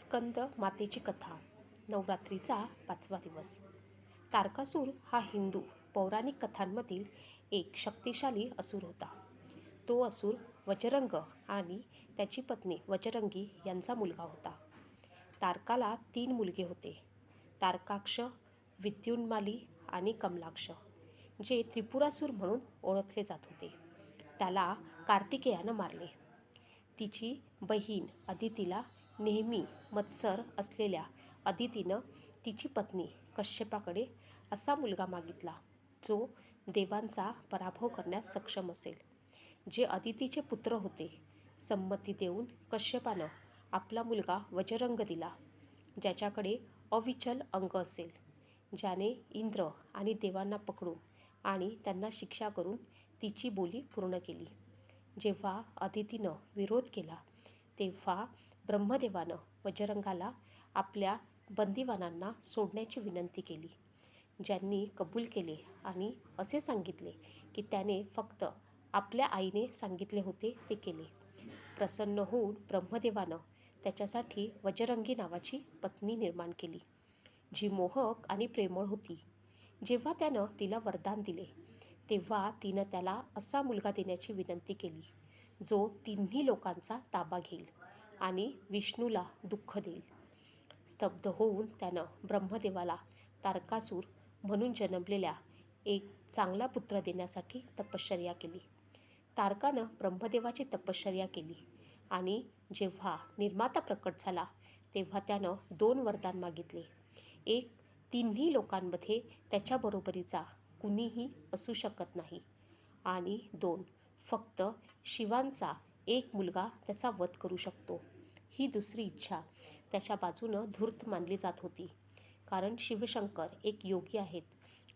स्कंद मातेची कथा नवरात्रीचा पाचवा दिवस. तारकासूर हा हिंदू पौराणिक कथांमधील एक शक्तिशाली असुर होता. तो असुर वजरंग आणि त्याची पत्नी वजरंगी यांचा मुलगा होता. तारकाला तीन मुलगे होते. तारकाक्ष विद्युन्माली आणि कमलाक्ष जे त्रिपुरासूर म्हणून ओळखले जात होते. त्याला कार्तिकेयानं मारले. तिची बहीण अदितीला नेहमी मत्सर असलेल्या अदितीनं तिची पत्नी कश्यपाकडे असा मुलगा मागितला जो देवांचा पराभव करण्यास सक्षम असेल. जे अदितीचे पुत्र होते संमती देऊन कश्यपानं आपला मुलगा वजरंग दिला ज्याच्याकडे अविचल अंग असेल. ज्याने इंद्र आणि देवांना पकडून आणि त्यांना शिक्षा करून तिची बोली पूर्ण केली. जेव्हा अदितीनं विरोध केला तेव्हा ब्रह्मदेवानं वजरंगाला आपल्या बंदिवानांना सोडण्याची विनंती केली. ज्यांनी कबूल केले आणि असे सांगितले की त्याने फक्त आपल्या आईने सांगितले होते ते केले. प्रसन्न होऊन ब्रह्मदेवानं त्याच्यासाठी वजरंगी नावाची पत्नी निर्माण केली. जी मोहक आणि प्रेमळ होती. जेव्हा त्यानं तिला वरदान दिले तेव्हा तिनं त्याला असा मुलगा देण्याची विनंती केली जो तिन्ही लोकांचा ताबा घेईल. आणि विष्णूला दुःख देईल. स्तब्ध होऊन त्यानं ब्रह्मदेवाला तारकासूर म्हणून जन्मलेल्या एक चांगला पुत्र देण्यासाठी तपश्चर्या केली. तारकानं ब्रह्मदेवाची तपश्चर्या केली आणि जेव्हा निर्माता प्रकट झाला तेव्हा त्यानं दोन वरदान मागितले. एक तिन्ही लोकांमध्ये त्याच्याबरोबरीचा कुणीही असू शकत नाही. आणि दोन फक्त शिवांचा एक मुलगा त्याचा वध करू शकतो. ही दुसरी इच्छा. त्याच्या बाजूनं धूर्त मानली जात होती. कारण शिवशंकर एक योगी आहेत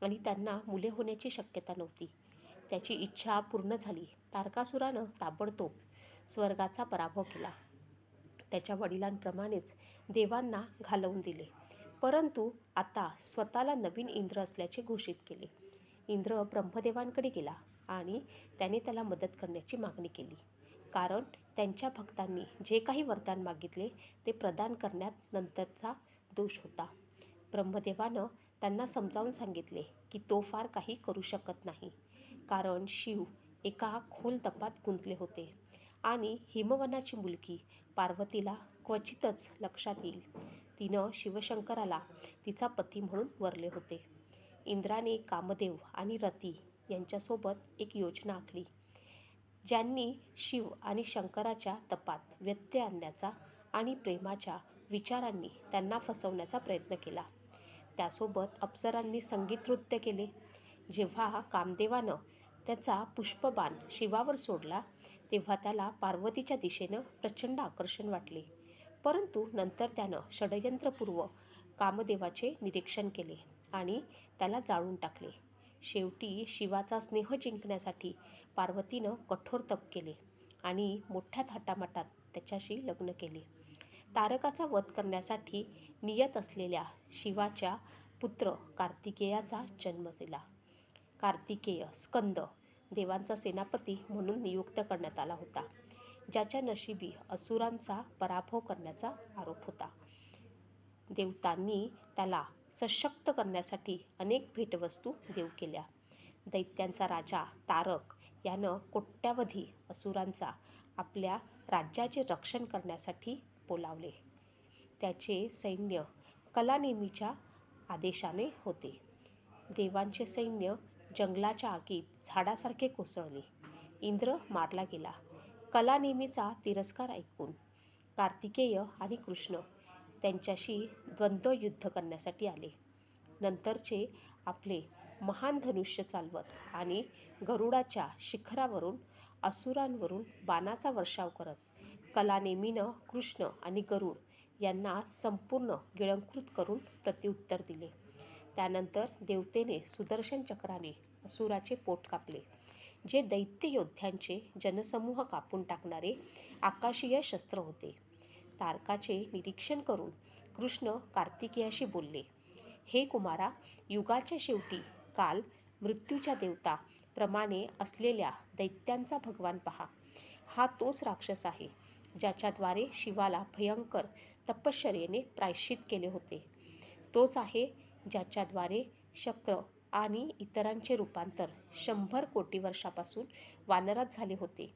आणि त्यांना मुले होण्याची शक्यता नव्हती. त्याची इच्छा पूर्ण झाली. तारकासुरानं ताबडतोब स्वर्गाचा पराभव केला. त्याच्या वडिलांप्रमाणेच देवांना घालवून दिले. परंतु आता स्वतःला नवीन इंद्र असल्याचे घोषित केले. इंद्र ब्रह्मदेवांकडे गेला आणि त्याने त्याला मदत करण्याची मागणी केली. कारण त्यांच्या भक्तांनी जे काही वरदान मागितले ते प्रदान करण्यात नंतरचा दोष होता. ब्रह्मदेवानं त्यांना समजावून सांगितले की तो फार काही करू शकत नाही कारण शिव एका खोल तपात गुंतले होते आणि हिमवनाची मुलगी पार्वतीला क्वचितच लक्षात येईल. तिनं शिवशंकराला तिचा पती म्हणून वरले होते. इंद्राने कामदेव आणि रती यांच्यासोबत एक योजना आखली. ज्यांनी शिव आणि शंकराच्या तपात व्यत्यय आणण्याचा आणि प्रेमाच्या विचारांनी त्यांना फसवण्याचा प्रयत्न केला. त्यासोबत अप्सरांनी संगीत नृत्य केले. जेव्हा कामदेवानं त्याचा पुष्पबाण शिवावर सोडला तेव्हा त्याला पार्वतीच्या दिशेनं प्रचंड आकर्षण वाटले. परंतु नंतर त्यानं षडयंत्रपूर्व कामदेवाचे निरीक्षण केले आणि त्याला जाळून टाकले. शेवटी शिवाचा स्नेह जिंकण्यासाठी पार्वतीनं कठोर तप केले आणि मोठ्या थाटामाटात त्याच्याशी लग्न केले. तारकाचा वध करण्यासाठी नियत असलेल्या शिवाच्या पुत्र कार्तिकेयाचा जन्म झाला. कार्तिकेय स्कंद देवांचा सेनापती म्हणून नियुक्त करण्यात आला होता ज्याच्या नशिबी असुरांचा पराभव करण्याचा आरोप होता. देवतांनी त्याला सशक्त करण्यासाठी अनेक भेटवस्तू देव केल्या. दैत्यांचा राजा तारक यानं कोट्यावधी असुरांचा आपल्या राज्याचे रक्षण करण्यासाठी बोलावले. त्याचे सैन्य कलानेमीच्या आदेशाने होते. देवांचे सैन्य जंगलाच्या आगीत झाडासारखे कोसळले. इंद्र मारला गेला. कलानेमीचा तिरस्कार ऐकून कार्तिकेय आणि कृष्ण त्यांच्याशी द्वंद्व युद्ध करण्यासाठी आले. नंतरचे आपले महान धनुष्य चालवत आणि गरुडाच्या शिखरावरून असुरांवरून बाणाचा वर्षाव करत कलानेमीनं कृष्ण आणि गरुड यांना संपूर्ण गिळंकृत करून प्रत्युत्तर दिले. त्यानंतर देवतेने सुदर्शन चक्राने असुराचे पोट कापले जे दैत्य योद्ध्यांचे जनसमूह कापून टाकणारे आकाशीय शस्त्र होते. तारकाचे निरीक्षण करून कृष्ण कार्तिकेयाशी बोलले हे कुमारा युगाच्या शेवटी काल मृत्यूच्या देवता प्रमाणे असलेल्या दैत्यांचा भगवान पहा. हा तोच राक्षस आहे ज्याच्याद्वारे शिवाला भयंकर तपश्चर्येने प्रायश्चित केले होते. तोच आहे ज्याच्याद्वारे शक्र आणि इतरांचे रूपांतर शंभर कोटी वर्षापासून वानरात झाले होते.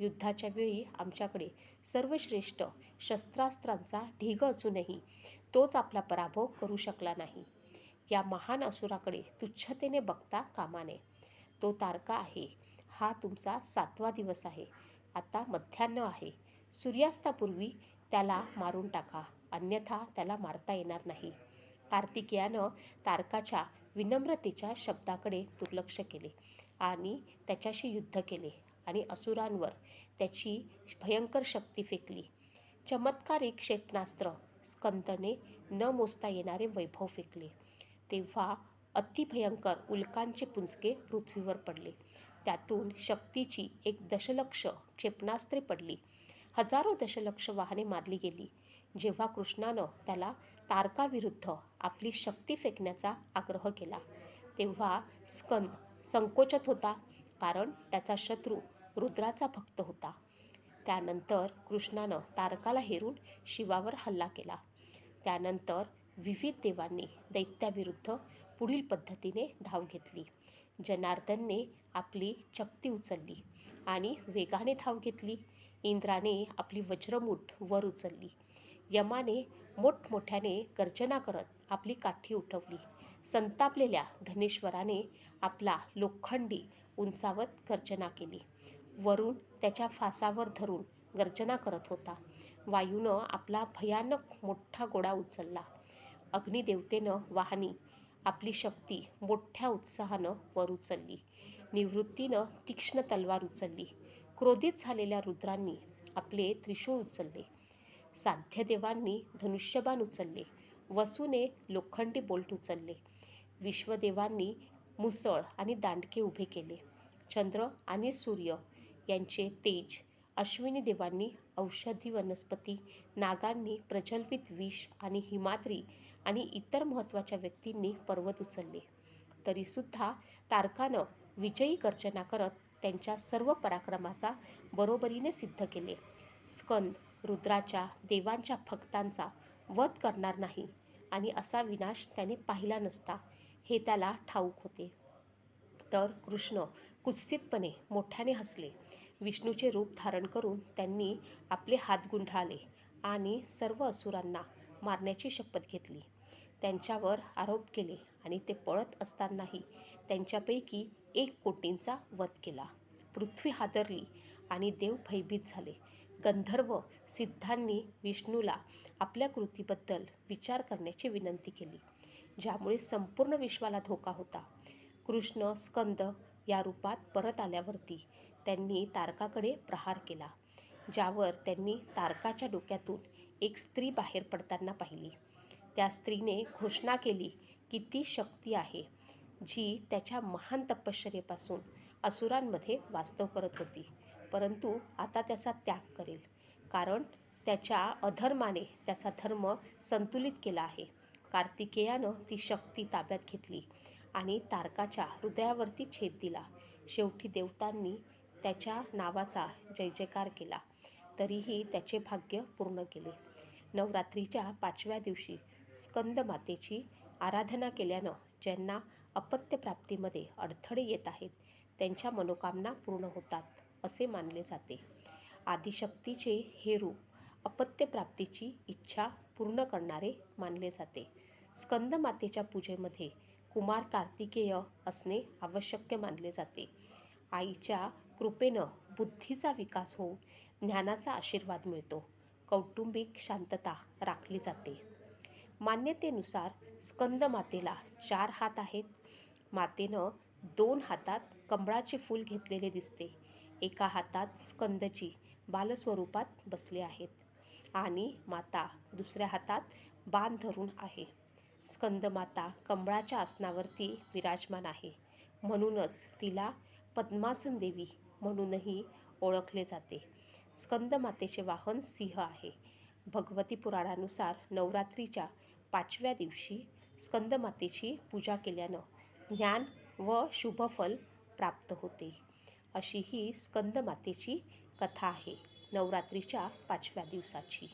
युद्धाच्या वेळी आमच्याकडे सर्वश्रेष्ठ शस्त्रास्त्रांचा ढिग असूनही तोच आपला पराभव करू शकला नाही. या महान असुराकडे तुच्छतेने बघता कामा नये तो तारका आहे. हा तुमचा सातवा दिवस आहे. आता मध्यान्ह आहे. सूर्यास्तापूर्वी त्याला मारून टाका. अन्यथा त्याला मारता येणार नाही. कार्तिकेयानं तारकाच्या विनम्रतेच्या शब्दाकडे दुर्लक्ष केले आणि त्याच्याशी युद्ध केले आणि असुरांवर त्याची भयंकर शक्ती फेकली. चमत्कारिक क्षेपणास्त्र स्कंदने न मोजता येणारे वैभव फेकले. तेव्हा अतिभयंकर उल्कांचे पुंजके पृथ्वीवर पडले. त्यातून शक्तीची एक दशलक्ष क्षेपणास्त्रे पडली. हजारो दशलक्ष वाहने मारली गेली. जेव्हा कृष्णानं त्याला तारकाविरुद्ध आपली शक्ती फेकण्याचा आग्रह केला तेव्हा स्कंद संकोचत होता कारण त्याचा शत्रू रुद्राचा भक्त होता. त्यानंतर कृष्णानं तारकाला हेरून शिवावर हल्ला केला. त्यानंतर विविध देवांनी दैत्याविरुद्ध पुढील पद्धतीने धाव घेतली. जनार्दनने आपली चक्ती उचलली आणि वेगाने धाव घेतली. इंद्राने आपली वज्रमूठ वर उचलली. यमाने मोठमोठ्याने गर्जना करत आपली काठी उठवली. संतापलेल्या धनेश्वराने आपला लोखंडी उंचावत गर्जना केली. वरून त्याच्या फासावर धरून गर्जना करत होता. वायूनं आपला भयानक मोठा गोडा उचलला. अग्निदेवतेनं वाहनी आपली शक्ती मोठ्या उत्साहानं वर उचलली. निवृत्तीनं तीक्ष्ण तलवार उचलली. क्रोधित झालेल्या रुद्रांनी आपले त्रिशूळ उचलले. साध्यदेवांनी धनुष्यबाण उचलले. वसूने लोखंडी बोल्ट उचलले. विश्वदेवांनी मुसळ आणि दांडके उभे केले. चंद्र आणि सूर्य यांचे तेज अश्विनी देवांनी औषधी वनस्पती नागांनी प्रज्वलित विष आणि हिमाद्री आणि इतर महत्त्वाच्या व्यक्तींनी पर्वत उचलले. तरीसुद्धा तारकानं विजयी गर्जना करत त्यांच्या सर्व पराक्रमाचा बरोबरीने सिद्ध केले. स्कंद रुद्राच्या देवांच्या भक्तांचा वध करणार नाही आणि असा विनाश त्याने पाहिला नसता हे त्याला ठाऊक होते. तर कृष्ण कुत्सितपणे मोठ्याने हसले. विष्णूचे रूप धारण करून त्यांनी आपले हात गुंढाळले आणि सर्व असुरांना मारण्याची शपथ घेतली. त्यांच्यावर आरोप केले आणि ते पळत असतानाही त्यांच्यापैकी एक कोटींचा वध केला. पृथ्वी हादरली आणि देव भयभीत झाले. गंधर्व सिद्धांनी विष्णूला आपल्या कृतीबद्दल विचार करण्याची विनंती केली ज्यामुळे संपूर्ण विश्वाला धोका होता. कृष्ण स्कंद या रूपात परत आल्यावरती त्यांनी तारकाकडे प्रहार केला ज्यावर त्यांनी तारकाच्या डोक्यातून एक स्त्री बाहेर पडताना पाहिली. त्या स्त्रीने घोषणा केली की ती शक्ती आहे जी त्याच्या महान तपश्चर्येपासून असुरांमध्ये वास्तव करत होती. परंतु आता त्याचा त्याग करेल कारण त्याच्या अधर्माने त्याचा धर्म संतुलित केला आहे. कार्तिकेयानं ती शक्ती ताब्यात घेतली आणि तारकाच्या हृदयावरती छेद दिला. शेवटी देवतांनी त्याच्या नावाचा जय जयकार केला तरीही त्याचे भाग्य पूर्ण केले. नवरात्रीच्या पाचव्या दिवशी स्कंद मातेची आराधना केल्यानं ज्यांना अपत्यप्राप्तीमध्ये अडथळे येत आहेत त्यांच्या मनोकामना पूर्ण होतात असे मानले जाते. आदिशक्तीचे हे रूप अपत्यप्राप्तीची इच्छा पूर्ण करणारे मानले जाते. स्कंद मातेच्या पूजेमध्ये कुमार कार्तिकेय असणे आवश्यक मानले जाते. आईच्या कृपेनं बुद्धीचा विकास होऊन ज्ञानाचा आशीर्वाद मिळतो. कौटुंबिक शांतता राखली जाते. मान्यतेनुसार स्कंदमातेला चार हात आहेत. मातेनं दोन हातात कमळाचे फूल घेतलेले दिसते. एका हातात स्कंदची बालस्वरूपात बसले आहेत आणि माता दुसऱ्या हातात बाण धरून आहे. स्कंदमाता कमळाच्या आसनावरती विराजमान आहे. म्हणूनच तिला पद्मासन देवी म्हणूनही ओळखले जाते. स्कंदमातेचे वाहन सिंह आहे. भगवती पुराणानुसार नवरात्रीच्या पाचव्या दिवशी स्कंदमातेची पूजा केल्यानं ज्ञान व शुभफल प्राप्त होते. अशी ही स्कंदमातेची कथा आहे नवरात्रीच्या पाचव्या दिवसाची.